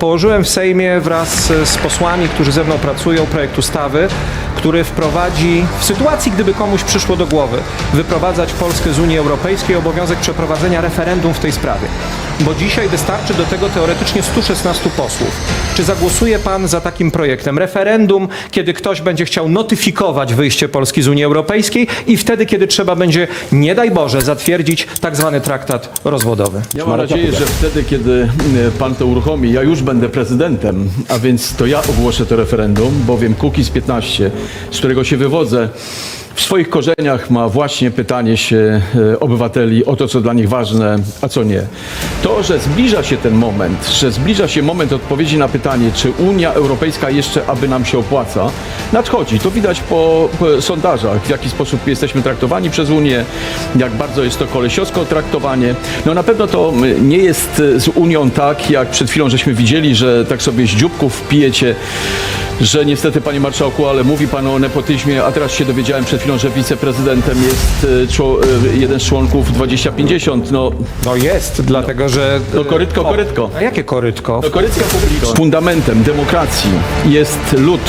Położyłem w Sejmie wraz z posłami, którzy ze mną pracują, projekt ustawy, który wprowadzi, w sytuacji gdyby komuś przyszło do głowy, wyprowadzać Polskę z Unii Europejskiej, obowiązek przeprowadzenia referendum w tej sprawie. Bo dzisiaj wystarczy do tego teoretycznie 116 posłów. Czy zagłosuje Pan za takim projektem? Referendum, kiedy ktoś będzie chciał notyfikować wyjście Polski z Unii Europejskiej i wtedy, kiedy trzeba będzie, nie daj Boże, zatwierdzić tak zwany traktat rozwodowy. Ja mam nadzieję, że wtedy, kiedy e, pan to uruchomi, ja już będę prezydentem, a więc to ja ogłoszę to referendum, bowiem Kukiz 15, z którego się wywodzę, w swoich korzeniach ma właśnie pytanie się e, obywateli o to, co dla nich ważne, a co nie. To, że zbliża się ten moment, że zbliża się moment odpowiedzi na pytanie, czy Unia Europejska jeszcze aby nam się opłaca, nadchodzi. To widać po, po sondażach, w jaki sposób jesteśmy traktowani przez Unię, jak bardzo jest to kolesiowsko traktowanie. No na pewno to nie jest y, z Unią tak, jak przed chwilą żeśmy widzieli, że tak sobie z dzióbków pijecie, że niestety, panie marszałku, ale mówi pan o nepotyzmie, a teraz się dowiedziałem przed chwilą, że wiceprezydentem jest czło- y, jeden z członków 2050. No, No jest, dlatego że... No korytko, korytko. A jakie korytko? no korycka publiczna. Fundamentem demokracji jest lud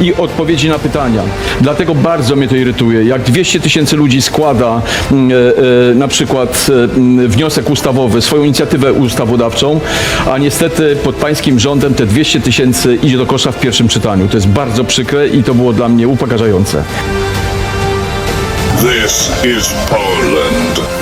i odpowiedzi na pytania. Dlatego bardzo mnie to irytuje. Jak 200 tysięcy ludzi składa mm, e, e, na przykład e, mm, wniosek ustawowy, swoją inicjatywę ustawodawczą, a niestety pod pańskim rządem te 200 tysięcy idzie do kosza w pierwszym czytaniu. To jest bardzo przykre i to było dla mnie upokarzające. This is Poland.